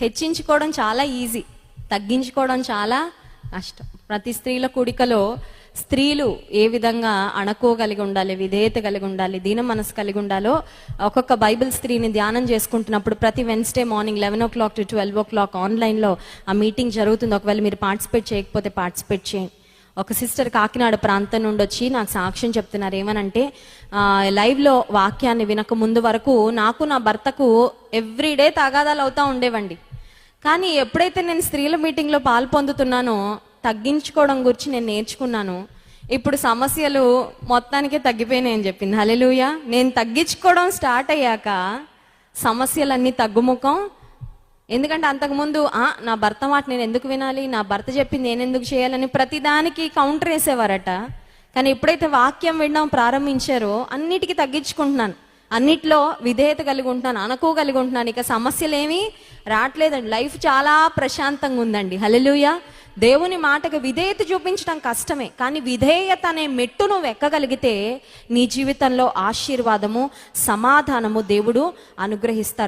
హెచ్చించుకోవడం చాలా ఈజీ. తగ్గించుకోవడం చాలా కష్టం ప్రతి స్త్రీల కూడికలో స్త్రీలు ఏ విధంగా అణకోగలిగి ఉండాలి విధేయత కలిగి ఉండాలి దీన మనసు కలిగి ఉండాలో ఒక్కొక్క బైబిల్ స్త్రీని ధ్యానం చేసుకుంటున్నప్పుడు ప్రతి Wednesday morning eleven o'clock to twelve o'clock ఆన్లైన్లో ఆ మీటింగ్ జరుగుతుంది. ఒకవేళ మీరు పార్టిసిపేట్ చేయకపోతే పార్టిసిపేట్ చేయండి. ఒక సిస్టర్ కాకినాడ ప్రాంతం నుండి వచ్చి నాకు సాక్ష్యం చెప్తున్నారు. ఏమనంటే లైవ్లో వాక్యాన్ని వినక ముందు వరకు నాకు నా భర్తకు ఎవ్రీడే తగాదాలు అవుతా ఉండేవండి. కానీ ఎప్పుడైతే నేను స్త్రీల మీటింగ్లో పాలు పొందుతున్నానో తగ్గించుకోవడం గురించి నేను నేర్చుకున్నాను. ఇప్పుడు సమస్యలు మొత్తానికే తగ్గిపోయినాయని చెప్పింది. హలెలుయ నేను తగ్గించుకోవడం స్టార్ట్ అయ్యాక సమస్యలన్నీ తగ్గుముఖం ఎందుకంటే అంతకుముందు ఆ నా భర్త మాట నేను ఎందుకు వినాలి? నా భర్త చెప్పింది నేను ఎందుకు చేయాలని ప్రతిదానికి కౌంటర్ వేసేవారట. కానీ ఎప్పుడైతే వాక్యం వినడం ప్రారంభించారో అన్నిటికీ తగ్గించుకుంటున్నాను. అన్నిట్లో విధేయత కలిగి ఉంటున్నాను అనుకో కలిగి ఉంటున్నాను. ఇక సమస్యలు ఏమీ రావట్లేదండి. లైఫ్ చాలా ప్రశాంతంగా ఉందండి. హలలుయ దేవుని మాటకు విధేయత చూపించడం కష్టమే. కానీ విధేయత అనే మెట్టు నువ్వు ఎక్కగలిగితే నీ జీవితంలో ఆశీర్వాదము సమాధానము దేవుడు అనుగ్రహిస్తారు.